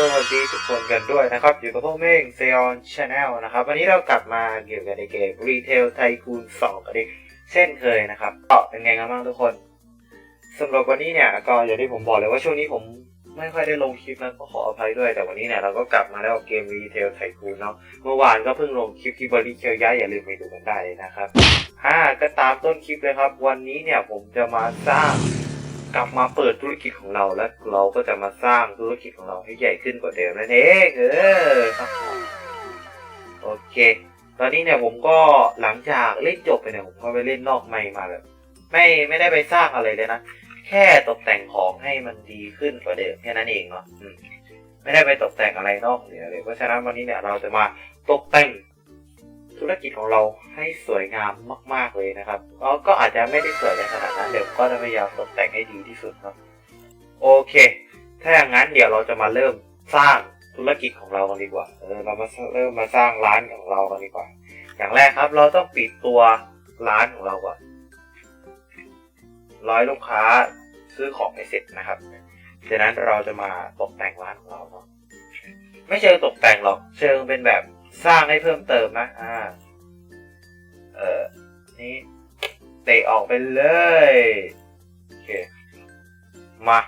สวัสดีทุกคนกันด้วยนะครับ อยู่กับพวกเม่งเซออนชาแนลนะครับ วันนี้เรากลับมาเกี่ยวกับในเกม Retail Tycoon 2กันอีกเช่นเคยนะครับก็เป็นไงกันบ้างทุกคนสำหรับวันนี้เนี่ยก็อย่างที่ผมบอกเลยว่าช่วงนี้ผมไม่ค่อยได้ลงคลิปนะก็ขออภัยด้วยแต่วันนี้เนี่ยเราก็กลับมาแล้วกับเกม Retail Tycoon เนาะเมื่อวานก็เพิ่งลงคลิปที่บริเคียวย้ายอย่าลืมไปดูกันได้เลยนะครับอ่าก็ตามต้นคลิปเลยครับ วันนี้เนี่ยผมจะมาสร้าง กลับมาเปิดธุรกิจของเราและเราก็จะมาสร้างธุรกิจของเราให้ใหญ่ขึ้นกว่าเดิมนั่นเองเออครับโอเค ตอนนี้เนี่ยผมก็หลังจากเล่นจบไปเนี่ยผมก็ไปเล่นนอกไม่มาแบบไม่ไม่ได้ไปสร้างอะไรเลยนะแค่ตกแต่งของให้มันดีขึ้นกว่าเดิมแค่นั้นเองเนาะไม่ได้ไปตกแต่งอะไรนอกเหนือเลยเพราะฉะนั้นวันนี้เนี่ยเราจะมาตกแต่ง ธุรกิจของเราให้สวยงามมาก ๆเลยนะครับก็ก็อาจจะไม่ได้สวยในขนาดนั้นเดี๋ยวก็จะพยายามตกแต่งให้ดีที่สุดเนาะโอเค ถ้าอย่างนั้นเดี๋ยวเราจะมาเริ่มสร้างธุรกิจของเรากันดีกว่าเออเรามาเริ่มมาสร้างร้านของเรากันดีกว่า อย่างแรกครับ เราต้องปิดตัวร้านของเราก่อนร้อยลูกค้าซื้อของไม่เสร็จนะครับจากนั้นเราจะมาตกแต่งร้านของเราเนาะไม่เชิงตกแต่งหรอก เชิงเป็นแบบ สร้างให้เพิ่มเติมนะ อ่า เออนี่เตะออกไปเลย โอเค มา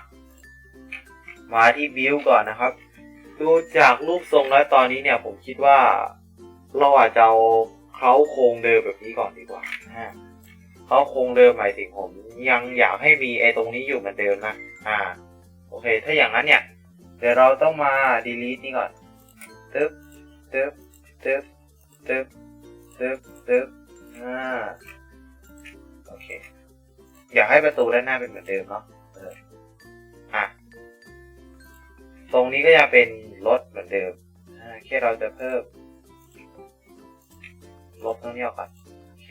มาที่บิวก่อนนะครับ ดูจากรูปทรงแล้วตอนนี้เนี่ย ผมคิดว่า เราอาจจะเอาเขาโครงเดิมแบบนี้ก่อนดีกว่าอ่าเขาโครงเดิมหมายถึงผมยังอยากให้มีไอ้ตรงนี้อยู่เหมือนเดิมนะ อ่า โอเค ถ้าอย่างนั้นเนี่ย เดี๋ยวเราต้องมา delete นี่ก่อนตึ๊บตึ๊บ ตึ๊บตึ๊บตึ๊บตึ๊บอ่าโอเค อยากให้ประตูด้านหน้าเป็นเหมือนเดิมเนาะเอออะตรงนี้ก็ยังเป็นรถเหมือนเดิมแค่เราจะเพิ่มลบตรงนี้ออกก่อนโอเค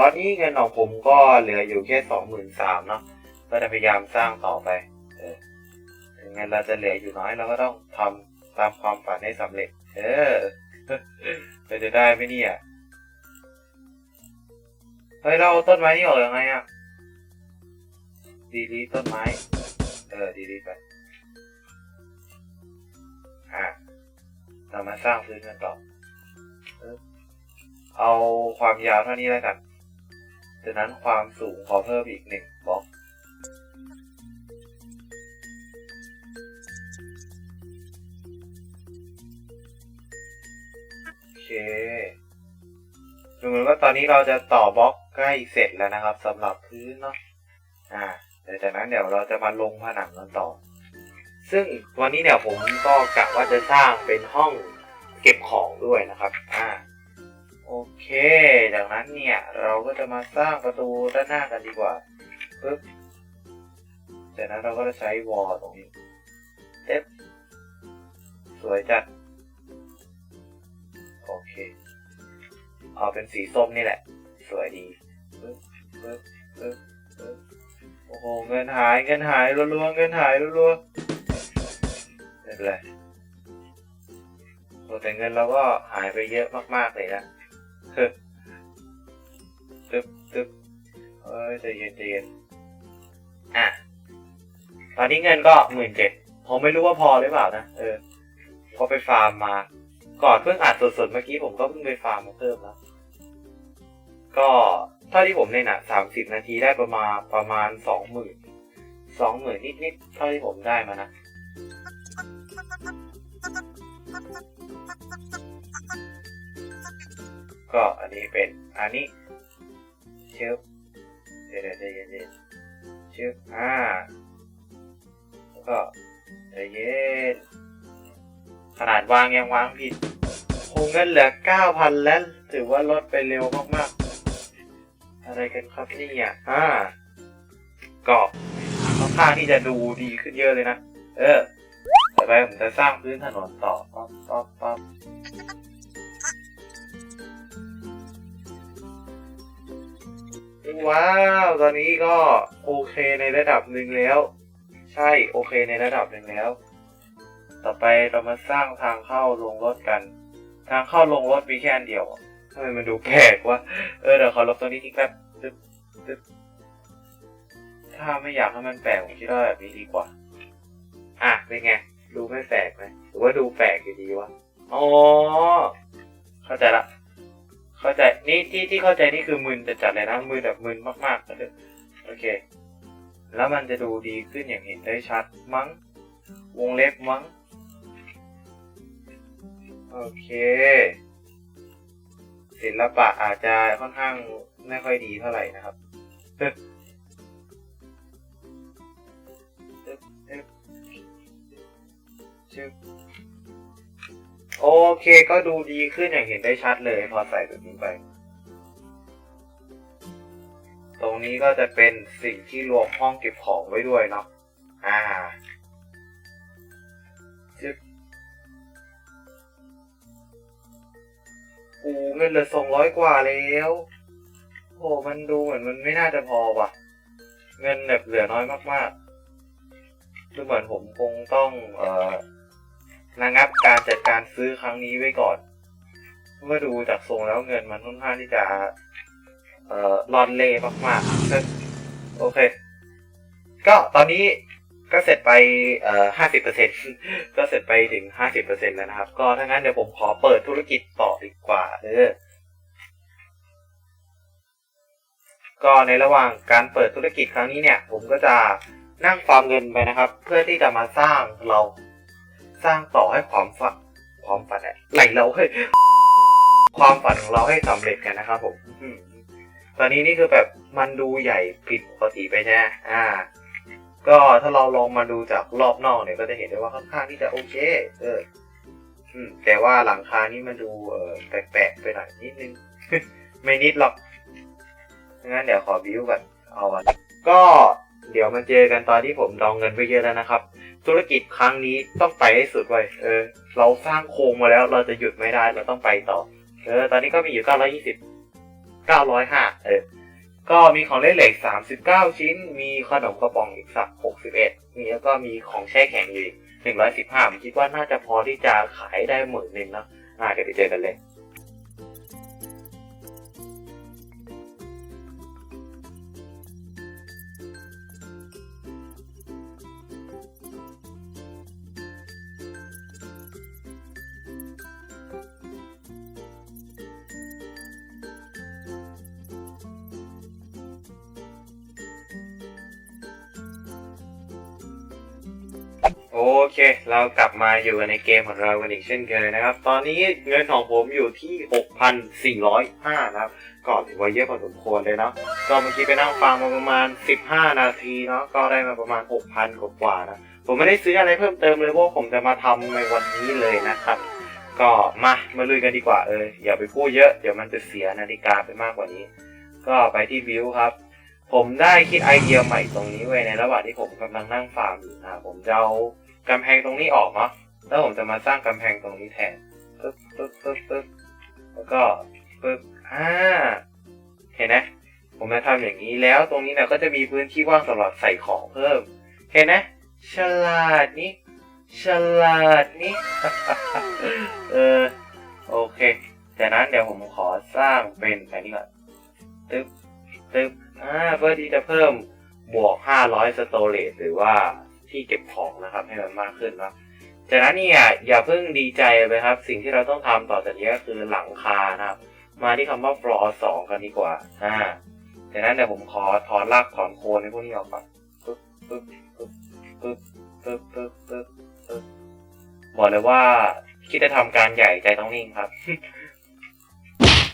ตอนนี้เงินของผมก็เหลืออยู่แค่สองหมื่นสามเนาะก็จะพยายามสร้างต่อไปเออถึงเงินเราจะเหลืออยู่น้อยเราก็ต้องทำตามความฝันให้สำเร็จ เออเราจะได้ไหมเนี่ยเฮ้ยเราต้นไม้นี่ออกยังไงอะดีดีต้นไม้ เออดีดีไปอะเรามาสร้างพื้นกันต่อ เออเอาความยาวเท่านี้แล้วกัน จากนั้นความสูงขอเพิ่มอีกหนึ่งบล็อก โอเคดูเหมือนว่าตอนนี้เราจะต่อบล็อกใกล้เสร็จแล้วนะครับสำหรับพื้นเนาะ อ่าเดี๋ยวจากนั้นเดี๋ยวเราจะมาลงผนังกันต่อ ซึ่งวันนี้เนี่ยผมก็กะว่าจะสร้างเป็นห้องเก็บของด้วยนะครับ อ่า โอเค จากนั้นเนี่ย เราก็จะมาสร้างประตูด้านหน้ากันดีกว่าปึ๊บจากนั้นเราก็จะใช้วอลตรงนี้เอ๊บสวยจัด โอเค เอาเป็นสีส้มนี่แหละ สวยดีปึ๊บปึ๊บปึ๊บปึ๊บโอ้โห เงินหาย เงินหายรัวๆเงินหายรัวๆไม่เป็นไรแต่เงินเราก็หายไปเยอะมากๆเลยนะ ตึ๊บตึ๊บเอ้ยใจเย็นใจเย็นอะ ตอนนี้เงินก็หมื่นเจ็ดผมไม่รู้ว่าพอหรือเปล่านะ เออพอไปฟาร์มมาก่อนเพิ่งอัดสดๆเมื่อกี้ผมก็เพิ่งไปฟาร์มมาเพิ่มแล้ว ก็เท่าที่ผมเล่นอะสามสิบนาทีได้ประมาณประมาณสองหมื่นสองหมื่นนิดๆเท่าที่ผมได้มานะ ก็อันนี้เป็นอันนี้เชิบเดี๋ยวเดี๋ยวเดี๋ยวเดี๋ยวชิบอ่าแล้วก็ใจเย็นขนาดวางยังวางผิดคงเงินเหลือเก้าพันแล้ว ถือว่าลดไปเร็วมากๆ อะไรกันครับนี่ยอ่าก็ค่อนข้างที่จะดูดีขึ้นเยอะเลยนะ เออ ต่อไปผมจะสร้างพื้นถนนต่อปั๊บปั๊บปั๊บ ว้าว ตอนนี้ก็โอเคในระดับหนึ่งแล้ว ใช่โอเคในระดับหนึ่งแล้ว ต่อไปเรามาสร้างทางเข้าลงรถกัน ทางเข้าลงรถมีแค่อันเดียวอะทำไมมันดูแปลกวะเออเดี๋ยวขอลบตัวนี้ทิ้งแป๊บตึ๊บตึ๊บถ้าไม่อยากให้มันแปลกผมคิดว่าแบบนี้ดีกว่า อะเป็นไงดูไม่แปลกไหมหรือว่าดูแปลกอยู่ดีวะอ๋อเข้าใจละ เข้าใจนี่ที่ที่เข้าใจนี่คือมึนจะจัดเลยนะมึนแบบมึนมากๆเลยโอเค แล้วมันจะดูดีขึ้นอย่างเห็นได้ชัดมั้ง วงเล็บมั้ง โอเค ศิลปะอาจจะค่อนข้างไม่ค่อยดีเท่าไหร่นะครับตึ๊บตึ๊บตึ๊บชึบ โอเคก็ดูดีขึ้นอย่างเห็นได้ชัดเลย พอใส่แบบนี้ไป ตรงนี้ก็จะเป็นสิ่งที่รวมห้องเก็บของไว้ด้วยเนาะอ่าจึ๊บกูเงินเหลือสองร้อยกว่าแล้วโอ้มันดูเหมือนมันไม่น่าจะพอว่ะ เงินแบบเหลือน้อยมากๆคือเหมือนผมคงต้อง เอ่อ ระงับการจัดการซื้อครั้งนี้ไว้ก่อน เมื่อดูจากทรงแล้วเงินมันค่อนข้างที่จะ เอ่อรอนเล่มากๆซึ่งโอเค ก็ตอนนี้ก็เสร็จไปเอ่อห้าสิบเปอร์เซ็นก็เสร็จไปถึงห้าสิบเปอร์เซ็นแล้วนะครับ ก็ถ้างั้นเดี๋ยวผมขอเปิดธุรกิจต่อดีกว่าเออก็ในระหว่างการเปิดธุรกิจครั้งนี้เนี่ย ผมก็จะนั่งฟาร์มเงินไปนะครับ เพื่อที่จะมาสร้างเรา สร้างต่อให้ความฝันความฝันอะไหลเราให้ความฝันของเราให้สำเร็จกันนะครับผมตอนนี้นี่คือแบบมันดูใหญ่ผิดปกติไปใช่ไหมอ่า ก็ถ้าเราลองมาดูจากรอบนอกเนี่ยก็จะเห็นได้ว่าค่อนข้างที่จะโอเค เอออืมแต่ว่าหลังคานี่มันดูเออแปลกๆไปหน่อยนิดนึง ไม่นิดหรอกงั้นเดี๋ยวขอบิวก่อนเอาก่อนก็เดี๋ยวมาเจอกันตอนที่ผมดองเงินไปเยอะแล้วนะครับ ธุรกิจครั้งนี้ต้องไปให้สุดไว้เออ เราสร้างโครงมาแล้ว เราจะหยุดไม่ได้ เราต้องไปต่อ เออ ตอนนี้ก็มีอยู่ 920 905 เออ ก็มีของเล่นเหล็ก 39 ชิ้น มีขนมกระป๋องอีกสัก 61 มีแล้วก็มีของแช่แข็งอยู่อีก115ผมคิดว่าน่าจะพอที่จะขายได้หมื่นหนึ่งนะอ่าเดี๋ยวไปเจอกันเลย เค เรากลับมาอยู่ในเกมของเรากันอีกเช่นเคยนะครับ ตอนนี้เงินของผมอยู่ที่ 6,405 นะครับ ก็ถือว่าเยอะพอสมควรเลยเนาะ ก็เมื่อกี้ไปนั่งฟังมาประมาณ 15 นาทีเนาะ ก็ได้มาประมาณ 6,000 กว่าๆนะ ผมไม่ได้ซื้ออะไรเพิ่มเติมเลยเพราะว่าผมจะมาทำในวันนี้เลยนะครับ ก็มา มาลุยกันดีกว่าเอออย่าไปพูดเยอะ เดี๋ยวมันจะเสียนาฬิกาไปมากกว่านี้ ก็ไปที่วิวครับผมได้คิดไอเดียใหม่ตรงนี้ไว้ในระหว่างที่ผมกำลังนั่งฟาร์มอยู่นะผมจะเอา กำแพงตรงนี้ออกเนาะแล้วผมจะมาสร้างกำแพงตรงนี้แทนปึ๊บปึ๊บปึ๊บปึ๊บแล้วก็ปึ๊บอ่าเห็นไหมผมจะทำอย่างนี้แล้วตรงนี้เนี่ยก็จะมีพื้นที่ว่างสำหรับใส่ของเพิ่ม เห็นไหมฉลาดนี่ฉลาดนี่เออโอเคจากนั้นเดี๋ยวผมขอสร้างเป็นอันนี้ก่อนตึ๊บตึ๊บอ่าเพื่อที่จะเพิ่มบวก 500 สโตเรจหรือว่า ที่เก็บของนะครับ ให้มันมากขึ้นนะจากนั้นเนี่ยอย่าเพิ่งดีใจไปครับ สิ่งที่เราต้องทำต่อจากนี้ก็คือหลังคานะครับ มาที่คำว่า floor 2กันดีกว่าอ่าจากนั้นเดี๋ยวผมขอถอนรากถอนโคนในพวกนี้ออกก่อนปึ๊บปึ๊บปึ๊บปึ๊บปึ๊บปึ๊บปึ๊บปึ๊บบอกเลยว่าคิดจะทำการใหญ่ใจต้องนิ่งครับ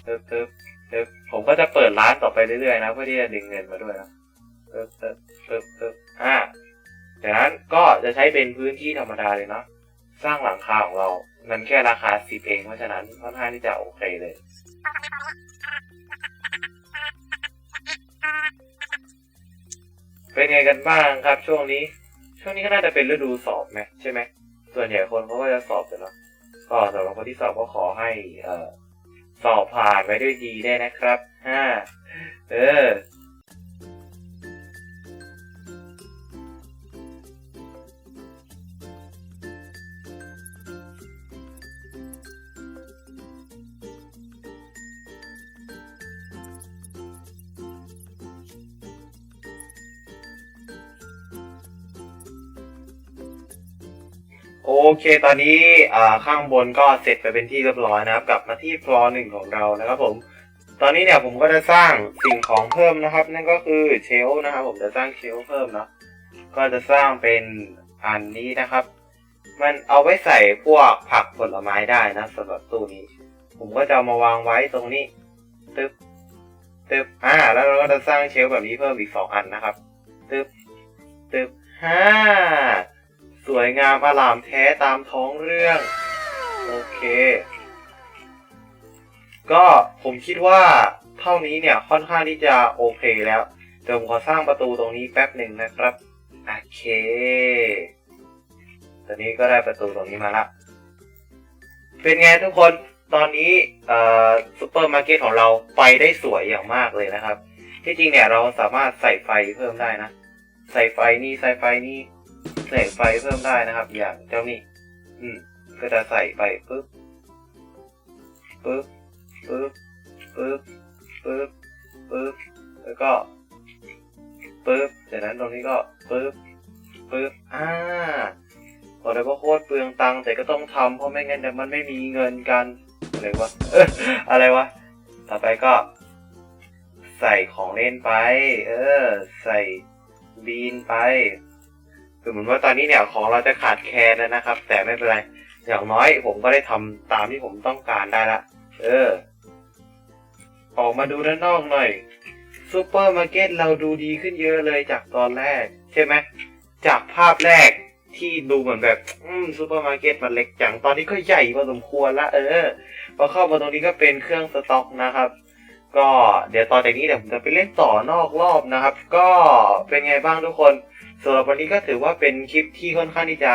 ปึ๊บปึ๊บปึ๊บผมก็จะเปิดร้านต่อไปเรื่อยๆนะเพื่อที่จะดึงเงินมาด้วยนะปึ๊บปึ๊บปึ๊บ จะใช้เป็นพื้นที่ธรรมดาเลยเนาะสร้างหลังคาของเรา มันแค่ราคาสิบเองเพราะฉะนั้นค่อนข้างที่จะโอเคเลย เป็นไงกันบ้างครับช่วงนี้ ช่วงนี้ก็น่าจะเป็นฤดูสอบไหมใช่ไหมส่วนใหญ่คนเขาก็จะสอบกันเนาะก็สำหรับคนที่สอบก็ขอให้เออสอบผ่านไปด้วยดีได้นะครับฮ่าเออ เคตอนนี้ข้างบนก็เสร็จไปเป็นที่เรียบร้อยนะครับ กลับมาที่ฟลอร์หนึ่งของเรานะครับผม ตอนนี้เนี่ยผมก็จะสร้างสิ่งของเพิ่มนะครับ นั่นก็คือเชลนะครับ ผมจะสร้างเชลเพิ่มเนาะก็จะสร้างเป็นอันนี้นะครับ มันเอาไว้ใส่พวกผักผลไม้ได้นะสำหรับตู้นี้ ผมก็จะามาวางไว้ตรงนี้ตึ๊บตึ๊บอ่า แล้วเราก็จะสร้างเชลแบบนี้เพิ่มอีกสองอันนะครับตึ๊บตึ๊บห้า สวยงามอลามแท้ตามท้องเรื่อง โอเค ก็ผมคิดว่าเท่านี้เนี่ยค่อนข้างที่จะโอเคแล้ว เดี๋ยวผมขอสร้างประตูตรงนี้แป๊บหนึ่งนะครับ โอเค ตอนนี้ก็ได้ประตูตรงนี้มาละเป็นไงทุกคนตอนนี้ซูเปอร์มาร์เก็ตของเราไปได้สวยอย่างมากเลยนะครับ ที่จริงเนี่ยเราสามารถใส่ไฟเพิ่มได้นะ ใส่ไฟนี่ใส่ไฟนี่ ใส่ไฟเพิ่มได้นะครับ อย่างเจ้านี่อืม ก็จะใส่ไปปึ๊บปึ๊บปึ๊บปึ๊บปึ๊บปึ๊บแล้วก็ปึ๊บจากนั้นตรงนี้ก็ปึ๊บปึ๊บอ่าบอกเลยว่าโคตรเปลืองตังค์แต่ก็ต้องทำเพราะไม่งั้นเดี๋ยวมันไม่มีเงินกันอะไรวะอออะไรวะต่อไปก็ ใส่ของเล่นไป เออ ใส่บีนไป คือเหมือนว่าตอนนี้เนี่ยของเราจะขาดแคลนแล้วนะครับ แต่ไม่เป็นไร อย่างน้อยผมก็ได้ทำตามที่ผมต้องการได้ละ เออ ออกมาดูด้านนอกหน่อยซูเปอร์มาร์เก็ตเราดูดีขึ้นเยอะเลยจากตอนแรก ใช่ไหมจากภาพแรกที่ดูเหมือนแบบ อืมซูเปอร์มาร์เก็ตมันเล็กจัง ตอนนี้ก็ใหญ่พอสมควรละ เออ พอเข้ามาตรงนี้ก็เป็นเครื่องสต็อกนะครับ ก็เดี๋ยวตอจากนี้เดี๋ยวผมจะไปเล่นต่อนอกรอบนะครับ ก็เป็นไงบ้างทุกคน สำหรับวันนี้ก็ถือว่าเป็นคลิปที่ค่อนข้างที่จะ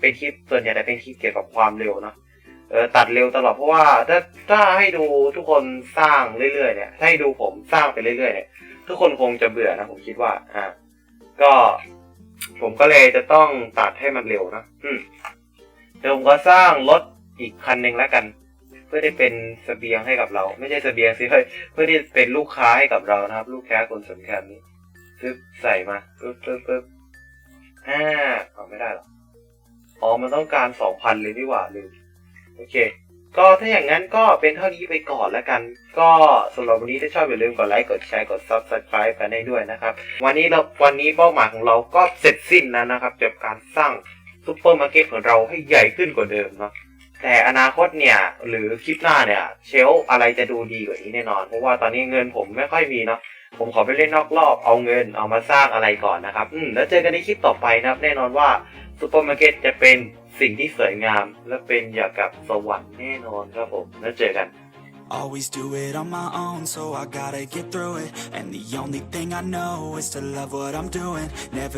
เป็นคลิปส่วนใหญ่จะเป็นคลิปเกี่ยวกับความเร็วเนาะเออตัดเร็วตลอดเพราะว่าถ้าถ้าให้ดูทุกคนสร้างเรื่อยๆเนี่ยถ้าให้ดูผมสร้างไปเรื่อยๆเนี่ยทุกคนคงจะเบื่อนะผมคิดว่าอ่าก็ผมก็เลยจะต้องตัดให้มันเร็วนะอืมเดี๋ยวผมก็สร้างรถอีกคันหนึ่งแล้วกัน เพื่อได้เป็นสเสบียงให้กับเรา ไม่ใช่สเสบียงสิเฮ้ยเพื่อที่เป็นลูกค้าให้กับเรานะครับ ลูกค้าคนสำคัญนี้ ปึ๊บใส่มาปึ๊บปึ๊บปึ๊บอ่าเอาไม่ได้หรออ๋อมันต้องการสองพันเลยนี่หว่าลืมโอเค ก็ถ้าอย่างนั้นก็เป็นเท่านี้ไปก่อนแล้วกัน ก็สำหรับวันนี้ถ้าชอบอย่าลืมกดไลค์กดแชร์กด subscribe กันได้ด้วยนะครับ วันนี้เราวันนี้เป้าหมายของเราก็เสร็จสิ้นแล้วนะครับจากการสร้างซูเปอร์มาร์เก็ตของเราให้ใหญ่ขึ้นกว่าเดิมเนาะแต่อนาคตเนี่ยหรือคลิปหน้าเนี่ย เชลอะไรจะดูดีกว่านี้แน่นอน เพราะว่าตอนนี้เงินผมไม่ค่อยมีเนาะ ผมขอไปเล่นนอกรอบเอาเงินเอามาสร้างอะไรก่อนนะครับ อืมแล้วเจอกันในคลิปต่อไปนะครับ แน่นอนว่าซูเปอร์มาร์เก็ตจะเป็นสิ่งที่สวยงาม และเป็นอย่างกับสวรรค์แน่นอนครับผม แล้วเจอกัน Always do it on my own, so I gotta get through it. And the only thing I know is to love what I'm doing. Never